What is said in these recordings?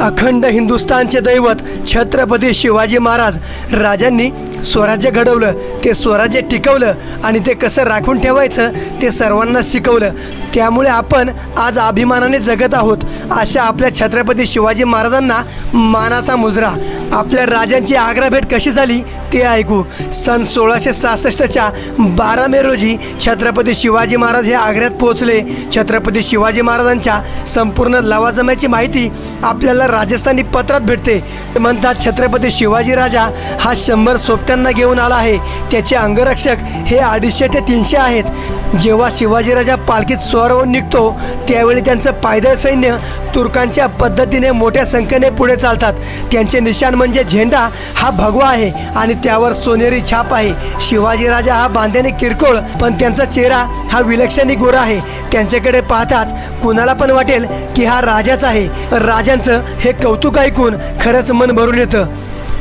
अखंड हिंदुस्थानचे दैवत छत्रपती शिवाजी महाराज राजांनी स्वराज्य घडवलं ते स्वराज्य टिकवलं आणि ते कसं राखून ठेवायचं ते सर्वांना शिकवलं. त्यामुळे आपण आज अभिमानाने जगत आहोत अशा आपल्या छत्रपती शिवाजी महाराजांना मानाचा मुजरा. आपल्या राजांची आग्रा भेट कशी झाली? ते ऐकू. सन सोळाशे सहासष्टच्या बारा मे रोजी छत्रपती शिवाजी महाराज हे आग्र्यात पोहोचले. छत्रपती शिवाजी महाराजांच्या संपूर्ण लवाजम्याची माहिती आपल्याला राजस्थानी पत्रात भेटते. ते म्हणतात छत्रपती शिवाजी राजा हा शंभर सोबत्यांना घेऊन आला आहे. त्याचे अंगरक्षक हे अडीचशे ते तीनशे आहेत. जेव्हा शिवाजीराजा पालखीत स्वार निघतो त्यावेळी त्यांचं पायदळ सैन्य तुर्कांच्या पद्धतीने मोठ्या संख्येने पुढे चालतात. त्यांचे निशाण म्हणजे झेंडा हा भगवा आहे आणि त्यावर सोनेरी छाप आहे. शिवाजीराजा हा बांध्याने किरकोळ पण त्यांचा चेहरा हा विलक्षणी गोरा आहे. त्यांच्याकडे पाहताच कुणाला पण वाटेल की हा राजाच आहे. राजांचं हे कौतुक ऐकून खरंच मन भरून येतं.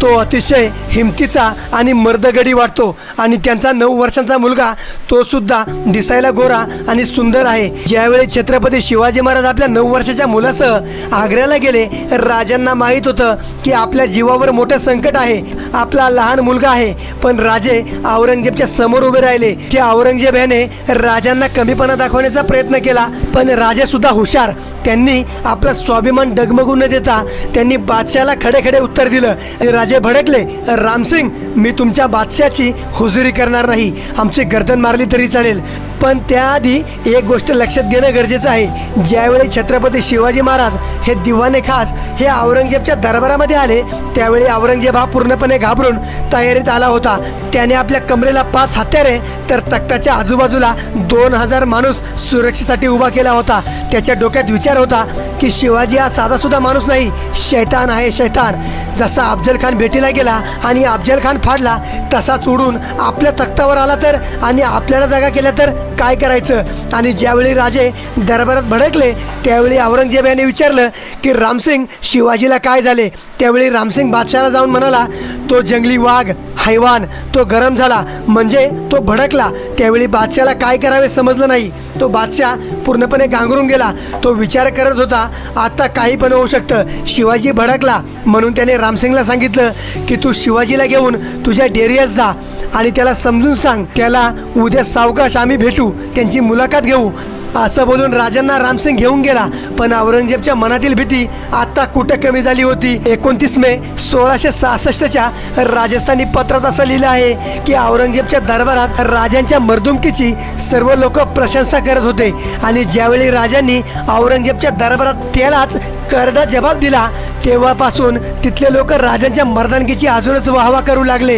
तो अतिशय हिमतीचा आणि मर्दगडी वाटतो. आणि त्यांचा नऊ वर्षांचा मुलगा तो सुद्धा दिसायला गोरा आणि सुंदर आहे. ज्यावेळी छत्रपती शिवाजी महाराज आपल्या नऊ वर्षाच्या मुलासह आग्र्याला गेले राजांना माहीत होतं की आपल्या जीवावर मोठं संकट आहे. आपला लहान मुलगा आहे पण राजे औरंगजेबच्या समोर उभे राहिले. ते औरंगजेब याने राजांना कमीपणा दाखवण्याचा प्रयत्न केला पण राजे सुद्धा हुशार. त्यांनी आपला स्वाभिमान डगमगू न देता त्यांनी बादशाला खडे खडे उत्तर दिलं. आणि भडकले रामसिंग मी तुमच्या बादशाची हुजुरी करणार नाही. आमची गर्दन मारली तरी चालेल. पण त्याआधी एक गोष्ट लक्षात घेणं गरजेचं आहे. ज्यावेळी छत्रपती शिवाजी महाराज हे दिवाने खास हे औरंगजेबच्या दरबारामध्ये आले त्यावेळी औरंगजेब हा पूर्णपणे घाबरून तयारीत आला होता. त्याने आपल्या कमरेला पाच हत्यारे तर तख्ताच्या आजूबाजूला दोन हजार माणूस सुरक्षेसाठी उभा केला होता. त्याच्या डोक्यात विचार होता की शिवाजी हा साधासुद्धा माणूस नाही. शैतान आहे शैतान. जसा अफजल खान भेटीला गेला आणि अफजल खान फाडला तसाच उडून आपल्या तख्तावर आला तर आणि आपल्याला जागा केल्या तर काय करायचं? आणि ज्यावेळी राजे दरबारात भडकले त्यावेळी औरंगजेब याने विचारलं की रामसिंग शिवाजीला काय झाले? त्यावेळी रामसिंग बादशाला जाऊन म्हणाला तो जंगली वाघ हैवान तो गरम झाला म्हणजे तो भडकला. त्यावेळी बादशाला काय करावे समजलं नाही. तो बादशाह पूर्णपणे गांगरून गेला. तो विचार करत होता आता काही पण होऊ शकतं. शिवाजी भडकला. म्हणून त्याने रामसिंगला सांगितलं की तू शिवाजीला घेऊन तुझ्या डेरियात जा. आणि त्याला समजून सांग त्याला उद्या सावकाश आम्ही भेटू त्यांची मुलाखत घेऊ. असं बोलून राजांना रामसिंग घेऊन गेला. पण औरंगजेबच्या मनातील भीती आता कुठं कमी झाली होती? एकोणतीस मे सोळाशे सहासष्टच्या राजस्थानी पत्रात असं लिहिलं आहे की औरंगजेबच्या दरबारात राजांच्या मर्दुमकीची सर्व लोक प्रशंसा करत होते. आणि ज्यावेळी राजांनी औरंगजेबच्या दरबारात त्यालाच करडा जबाब दिला तेव्हापासून तिथले लोक राजांच्या मर्दानगीची अजूनच वाहवा करू लागले.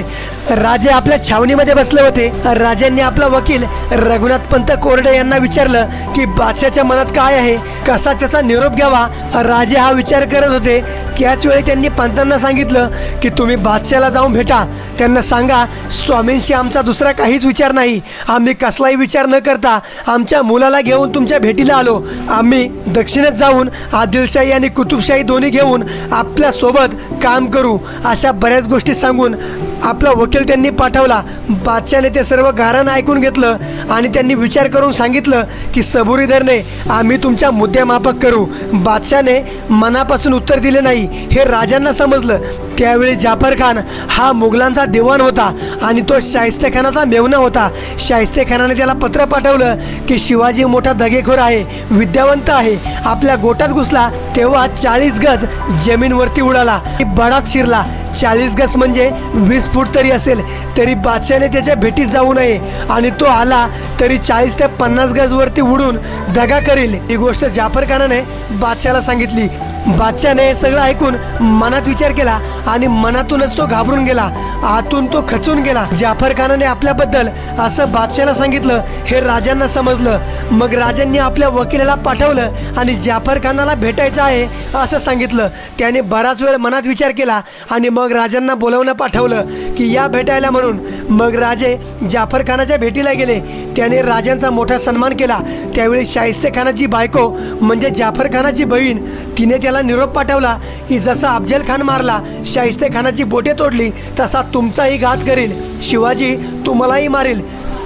राजे आपल्या छावणीमध्ये बसले होते. राजांनी आपला वकील रघुनाथ पंत कोरडे यांना विचारलं की बादशाच्या मनात काय आहे? कसा त्याचा निरोप घ्यावा? राजे हा विचार करत होते. त्याच वेळी त्यांनी पंतांना सांगितलं की तुम्ही बादशाला जाऊन भेटा. त्यांना सांगा स्वामींशी आमचा दुसरा काहीच विचार नाही. आम्ही कसलाही विचार न करता आमच्या मुलाला घेऊन तुमच्या भेटीला आलो. आम्ही दक्षिणेत जाऊन आदिलशाही आणि कुतुबशाही दोन्ही घेऊन आपल्यासोबत काम करू अशा बऱ्याच गोष्टी सांगून आपला वकील त्यांनी पाठवला. बादशाने ते सर्व गारण ऐकून घेतलं आणि त्यांनी विचार करून सांगितलं की सबुरी धरणे आम्ही तुमच्या मुद्द्यामाफक करू. बादशाने मनापासून उत्तर दिले नाही. हे राजांना समजलं. त्यावेळी जाफर खान हा मुघलांचा दिवाण होता आणि तो शाहिस्तेखानाचा मेवना होता. शाहिस्तेखानाने त्याला पत्र पाठवलं की शिवाजी मोठा दगेखोर आहे विद्यावंत आहे. आपल्या गोटात घुसला तेव्हा चाळीस गज जमीनवरती उडाला. बडाच शिरला. चाळीस गज म्हणजे वीस फूट तरी असेल तरी बादशाने त्याच्या भेटीत जाऊ नये. आणि तो आला तरी चाळीस ते पन्नास गजवरती उडून दगा करील ही गोष्ट जाफर खानाने बादशाला सांगितली. बादशाने हे सगळं ऐकून मनात विचार केला आणि मनातूनच तो घाबरून गेला. आतून तो खचून गेला. जाफर खानाने आपल्याबद्दल असं बादशाला सांगितलं हे राजांना समजलं. मग राजांनी आपल्या वकिलाला पाठवलं आणि जाफर खानाला भेटायचं आहे असं सांगितलं. त्याने बराच वेळ मनात विचार केला आणि मग राजांना बोलवणं पाठवलं की या भेटायला म्हणून. मग राजे जाफर खानाच्या भेटीला गेले. त्याने राजांचा मोठा सन्मान केला. त्यावेळी शाहिस्ते खानाची बायको म्हणजे जाफर खानाची बहीण तिने त्याला निरोप पाठवला. की जसा अफजल खान मारला शाहिस्ते खानाची बोटे तोडली तसा तुमचाही घात करील. शिवाजी तुम्हालाही मारेल.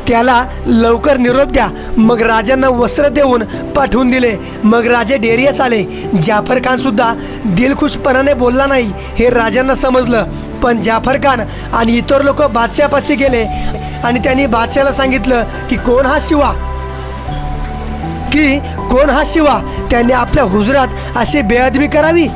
त्याला लवकर निरोप द्या. मग राजांना वस्त्र देऊन पाठवून दिले. मग राजे डेरियस आले. जाफर खान सुद्धा दिलखुशपणाने बोलला नाही हे राजांना समजलं. पण जाफर खान आणि इतर लोक बादशाहपाशी गेले. आणि त्यांनी बादशाला सांगितलं की कोण हा शिवा? की कोण हा शिवा? त्याने आपल्या हुजरात अशी बेअदबी करावी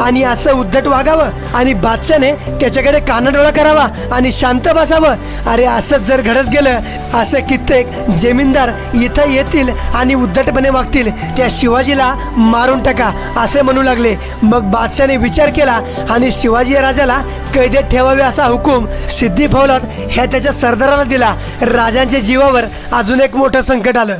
आणि असं उद्धट वागावं आणि बादशाने त्याच्याकडे कानाडोळा करावा आणि शांत बसावं. अरे असंच जर घडत गेलं असं कित्येक जमीनदार इथं येतील आणि उद्धटपणे वागतील त्या शिवाजीला मारून टाका असे म्हणू लागले. मग बादशाने विचार केला आणि शिवाजी राजाला कैदेत ठेवावे असा हुकूम सिद्धी फौलाद ह्या त्याच्या सरदाराला दिला. राजांच्या जीवावर अजून एक मोठं संकट आलं.